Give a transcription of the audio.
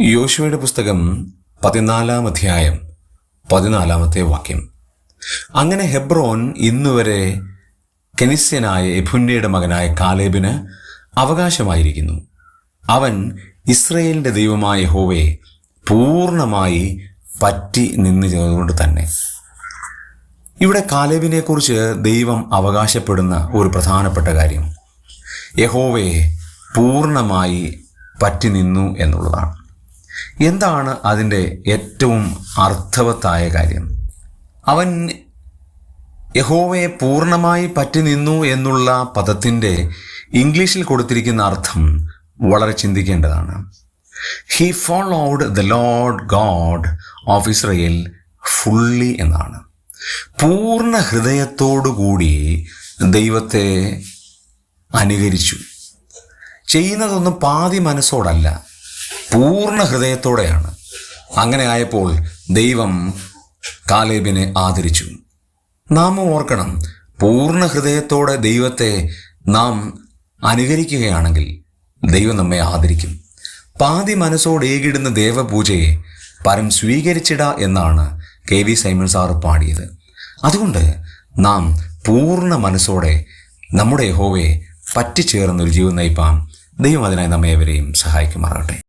യോശുവയുടെ പുസ്തകം പതിനാലാം അധ്യായം പതിനാലാമത്തെ വാക്യം. അങ്ങനെ ഹെബ്രോൻ ഇന്നുവരെ കെനിസ്യനായ എഫുന്യയുടെ മകനായ കാലേബിന് അവകാശമായിരിക്കുന്നു. അവൻ ഇസ്രയേലിന്റെ ദൈവമായ ഹോവയെ പൂർണമായി പറ്റി നിന്ന് നിന്നുകൊണ്ട് തന്നെ. ഇവിടെ കാലേബിനെക്കുറിച്ച് ദൈവം അവകാശപ്പെടുന്ന ഒരു പ്രധാനപ്പെട്ട കാര്യം. യഹോവയെ പൂർണമായി പറ്റി നിന്നു എന്നുള്ളതാണ്. എന്താണ് അതിന്റെ ഏറ്റവും അർത്ഥവത്തായ കാര്യം? അവൻ യഹോവയെ പൂർണമായി പറ്റി നിന്നു എന്നുള്ള പദത്തിന്റെ ഇംഗ്ലീഷിൽ കൊടുത്തിരിക്കുന്ന അർത്ഥം വളരെ ചിന്തിക്കേണ്ടതാണ്. He followed the Lord God of Israel fully എന്നാണ്. പൂർണ ഹൃദയത്തോടുകൂടി ദൈവത്തെ അനുകരിച്ചു. ചെയ്യുന്നതൊന്നും പാതി മനസ്സോടല്ല. പൂർണ ഹൃദയത്തോടെയാണ് അങ്ങനെ ആയപ്പോൾ ദൈവം കാലേബിനെ ആദരിച്ചു. നാം ഓർക്കണം പൂർണ ഹൃദയത്തോടെ ദൈവത്തെ നാം അനുകരിക്കുകയാണെങ്കിൽ ദൈവം നമ്മെ ആദരിക്കും. പാതി മനസ്സോട് ഏകിടുന്ന ദേവപൂജയെ പരം സ്വീകരിച്ചിട എന്നാണ് കെ വി സൈമൺ സാറ് പാടിയത്. അതുകൊണ്ട് നാം പൂർണ മനസ്സോടെ നമ്മുടെ ഹോവയെ പറ്റിച്ചേർന്നൊരു ജീവൻ നയിപ്പാം ദൈവം അതിനായി നമ്മേവരെയും സഹായിക്കുമാറാകട്ടെ.